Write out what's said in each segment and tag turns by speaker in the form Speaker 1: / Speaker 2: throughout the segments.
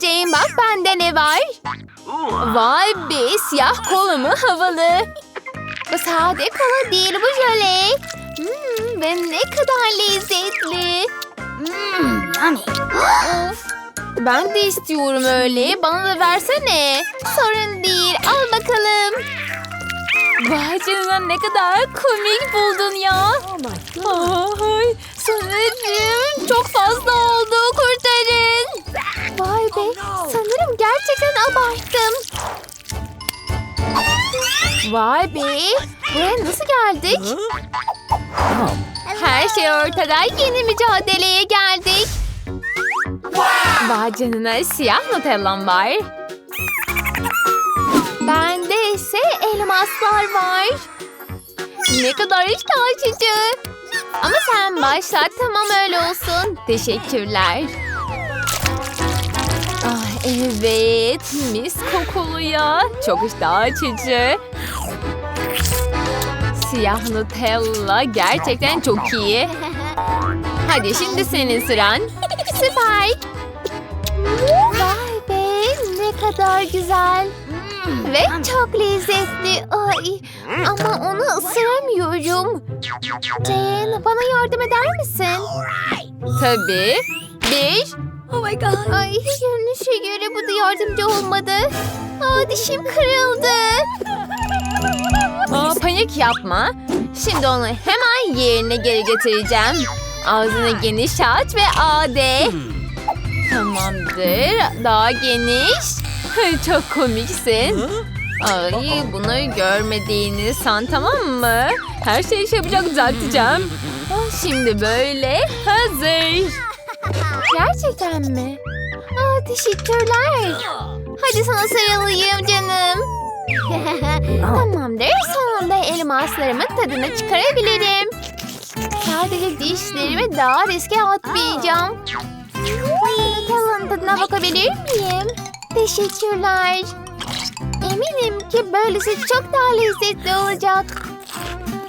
Speaker 1: Jane bak bende ne var? Vay be siyah kola mı havalı. Bu sade kola değil bu jöle. Hmm, ve ne kadar lezzetli. of. Ben de istiyorum öyle. Bana da versene. Sorun. Vay canına ne kadar komik buldun ya. Ay, sanırım çok fazla oldu. Kurtarın. Vay be. Sanırım gerçekten abarttım. Vay be. Buraya nasıl geldik? Her şey ortada. Yeni mücadeleye geldik. Vay canına siyah nutellam var. Elmaslar var. Ne kadar iştah. Ama sen başla tamam öyle olsun. Teşekkürler. Ah evet mis kokulu ya. Çok iştah. Siyah Nutella gerçekten çok iyi. Hadi şimdi senin sıran. Süper. Vay be ne kadar güzel. Ve çok lezzetli. Ay, ama onu ısıramıyorum. Jane bana yardım eder misin? Tabii. Bir.
Speaker 2: Oh my god.
Speaker 1: Ay görünüşe göre bu da yardımcı olmadı. Aa, dişim kırıldı. Aa, panik yapma. Şimdi onu hemen yerine geri getireceğim. Ağzını geniş aç ve A de. Tamamdır. Daha geniş. Çok komiksin. Ay bunu görmediğini san tamam mı? Her şeyi şey yapacak düzelteceğim. Şimdi böyle hazır. Gerçekten mi? Aa, teşekkürler. Hadi sana sarılayım canım. Tamamdır. Sonunda elmaslarımın tadını çıkarabilirim. Sadece dişlerimi daha riske atmayacağım. Nutella'nın tadına bakabilir miyim? Teşekkürler. Eminim ki böylesi çok daha lezzetli olacak.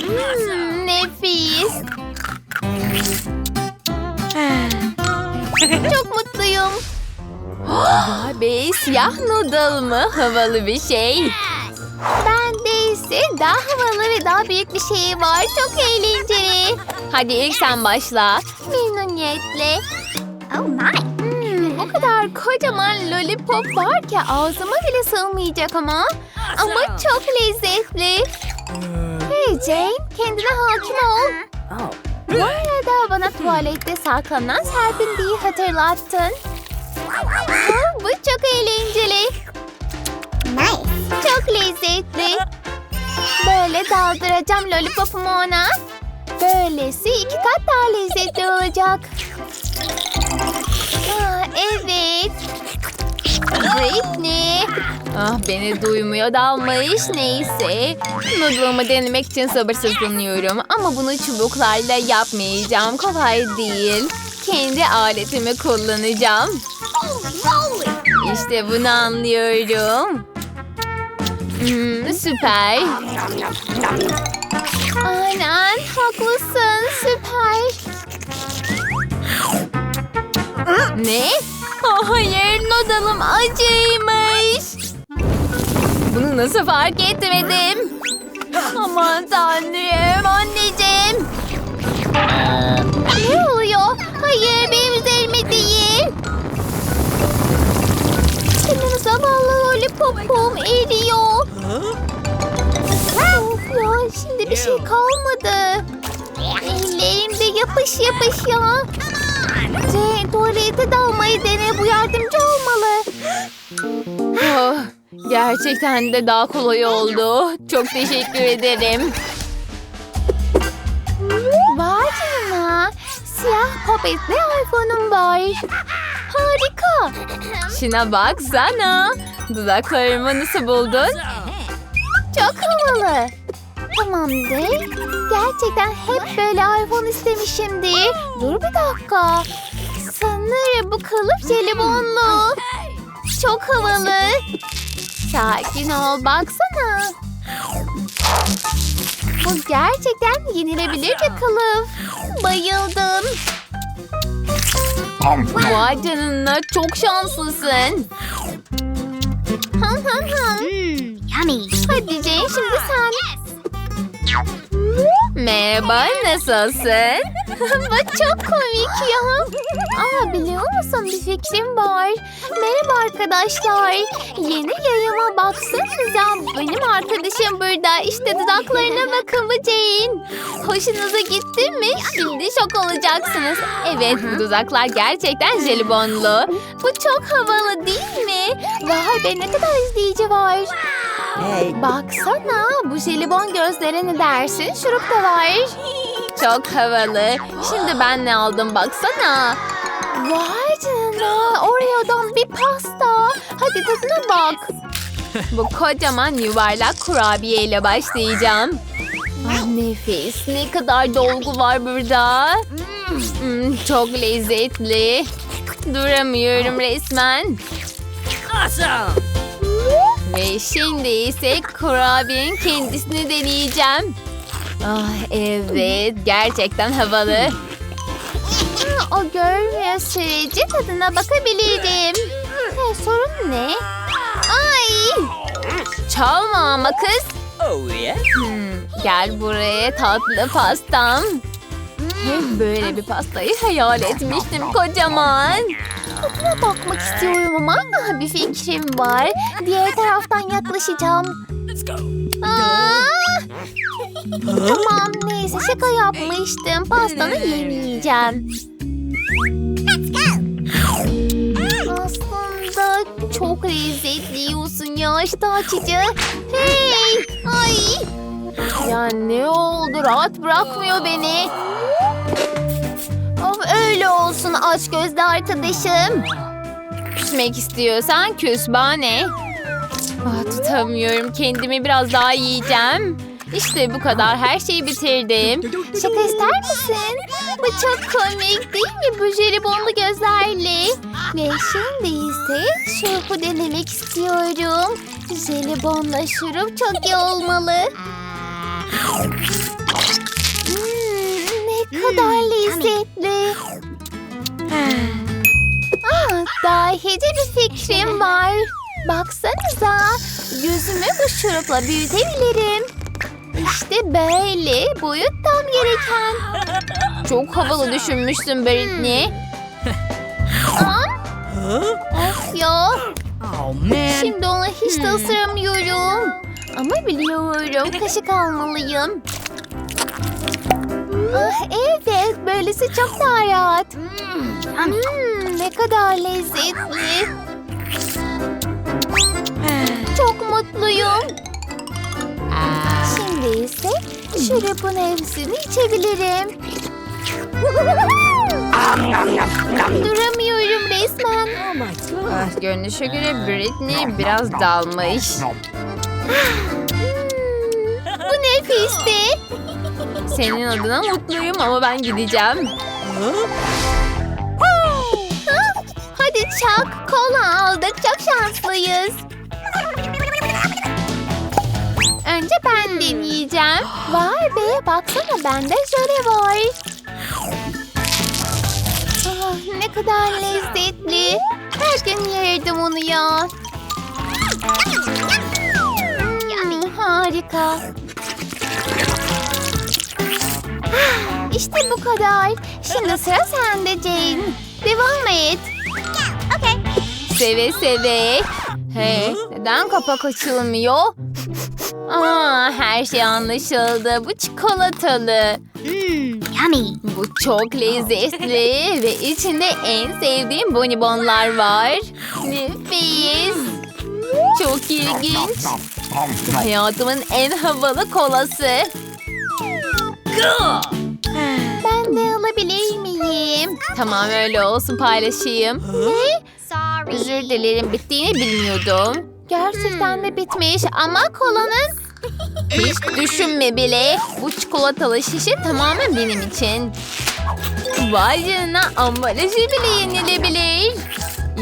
Speaker 1: Hmm, nefis. Çok mutluyum. Be siyah noodle mı? Havalı bir şey. Bende ise daha havalı ve daha büyük bir şey var. Çok eğlenceli. Hadi ilk sen başla. Memnuniyetle.
Speaker 2: Oh my.
Speaker 1: Kadar kocaman lollipop var ki ağzıma bile sığmayacak ama. Ama çok lezzetli. Hey Jane kendine hakim ol. Bu arada bana tuvalette saklanan serpintiyi hatırlattın. Ha, bu çok eğlenceli.
Speaker 2: Nice.
Speaker 1: Çok lezzetli. Böyle daldıracağım lollipopumu ona. Böylesi iki kat daha lezzetli olacak. Ah, evet. Britney. Ah beni duymuyor dalmış. Neyse. Noodle'ımı denemek için sabırsızlanıyorum. Ama bunu çubuklarla yapmayacağım. Kolay değil. Kendi aletimi kullanacağım. İşte bunu anlıyorum. Hmm, süper. Aynen haklısın süper. Ne? Oh, hayır noodle'ım acıymış. Bunu nasıl fark etmedim? Aman tanrım anneciğim. Ne oluyor? Hayır benim üzerime değil. Benim zavallı lollipopum eriyor. Of ya şimdi bir şey kalmadı. Ellerim de yapış yapış ya. Jane tuvalete dalmayı dene bu yardımcı olmalı. Oh, gerçekten de daha kolay oldu. Çok teşekkür ederim. Vay canına. Siyah popetli iPhone'um var. Harika. Şuna baksana. Dudaklarımı nasıl buldun? Çok havalı. Tamamdır. Gerçekten hep böyle iPhone istemişimdir. Dur bir dakika. Sanırım bu kalıp jelibonlu. Çok havalı. Sakin ol baksana. Bu gerçekten yenilebilir bir kılıf. Bayıldım. Vay canına çok şanslısın.
Speaker 2: Yummy.
Speaker 1: Hadi Jane şimdi sen. Merhaba nasılsın? Bu çok komik ya. Aa biliyor musun bir fikrim var. Merhaba arkadaşlar. Yeni yayıma baksanıza. Benim arkadaşım burada. İşte dudaklarına bakın bu Jane. Hoşunuza gitti mi? Şimdi şok olacaksınız. Evet bu dudaklar gerçekten jelibonlu. Bu çok havalı değil mi? Vay be ne kadar izleyici var. Baksana bu jelibon gözlere ne dersin? Şurup da var. Çok havalı. Şimdi ben ne aldım baksana. Vay canına Oreo'dan bir pasta. Hadi tadına bak. Bu kocaman yuvarlak kurabiye ile başlayacağım. Ah, nefis. Ne kadar dolgu var burada. Hmm, çok lezzetli. Duramıyorum resmen. Ve şimdi ise kurabiyenin kendisini deneyeceğim. Ah evet gerçekten havalı. Ha, o görmüyor sürece tadına bakabilirim. Ha, sorun ne? Ay! Çalma ama kız.
Speaker 3: Oh.
Speaker 1: Hmm, gel buraya tatlı pastam. Hep böyle bir pastayı hayal etmiştim kocaman. Tadına bakmak istiyorum ama bir fikrim var. Diğer taraftan yaklaşacağım.
Speaker 3: Let's go.
Speaker 1: Aa! tamam neyse şaka yapmıştım. Pastanı yemeyeceğim. Aslında çok lezzetli yiyorsun ya işte açıcı. Hey! Ay! Ya ne oldu rahat bırakmıyor beni. Of öyle olsun aç gözlü arkadaşım. Küsmek istiyorsan küs bana. Ah, tutamıyorum kendimi biraz daha yiyeceğim. İşte bu kadar her şeyi bitirdim. Şaka ister misin? Bu çok komik değil mi bu jelibonlu gözlerle? Ve şimdi ise şurupu denemek istiyorum. Jelibonla şurup çok iyi olmalı. Hmm, ne kadar lezzetli. Ah, dahice bir fikrim var. Baksanıza, yüzümü bu şurupla büyütebilirim. İşte böyle, boyut tam gereken. Çok havalı düşünmüşsün Britney. Aa,
Speaker 3: Huh?
Speaker 1: of ya,
Speaker 3: Oh man.
Speaker 1: şimdi onu hiç de ısıramıyorum. Ama biliyorum, kaşık almalıyım. Ah evet, böylesi çok daha rahat. Hmm, ne kadar lezzetli. Çok mutluyum. Şimdi ise şurupun hepsini içebilirim. Duramıyorum resmen. Ah, görünüşe göre Britney biraz dalmış. Hmm, bu nefisti. Senin adına mutluyum ama ben gideceğim. Hadi çak, kola aldık. Çok şanslıyız. Önce ben deneyeceğim. Vay be, baksana bende jöle var. Ah, ne kadar lezzetli. Her gün yerdim onu ya. Hmm, harika. İşte bu kadar. Şimdi sıra sende Jane. Devam et. Seve seve. Hey, neden kapak açılmıyor? Aa, her şey anlaşıldı. Bu çikolatalı.
Speaker 2: Mmm, yummy.
Speaker 1: Bu çok lezzetli ve içinde en sevdiğim bonibonlar var. Nefis. Çok ilginç. Hayatımın en havalı kolası. Ben de alabilir miyim? Tamam öyle olsun paylaşayım. Ne?
Speaker 2: Sorry.
Speaker 1: Özür dilerim bittiğini bilmiyordum. Gerçekten de bitmiş ama kolanın hiç düşünme bile. Bu çikolatalı şişe tamamen benim için. Vay canına ambalajı bile yenilebilir.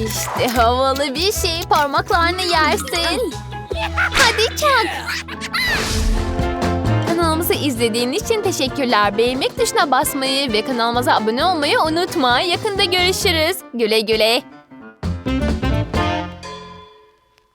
Speaker 1: İşte havalı bir şey parmaklarını yersin. Hadi çak. Videomuzu izlediğiniz için teşekkürler. Beğenmek tuşuna basmayı ve kanalımıza abone olmayı unutma. Yakında görüşürüz. Güle güle.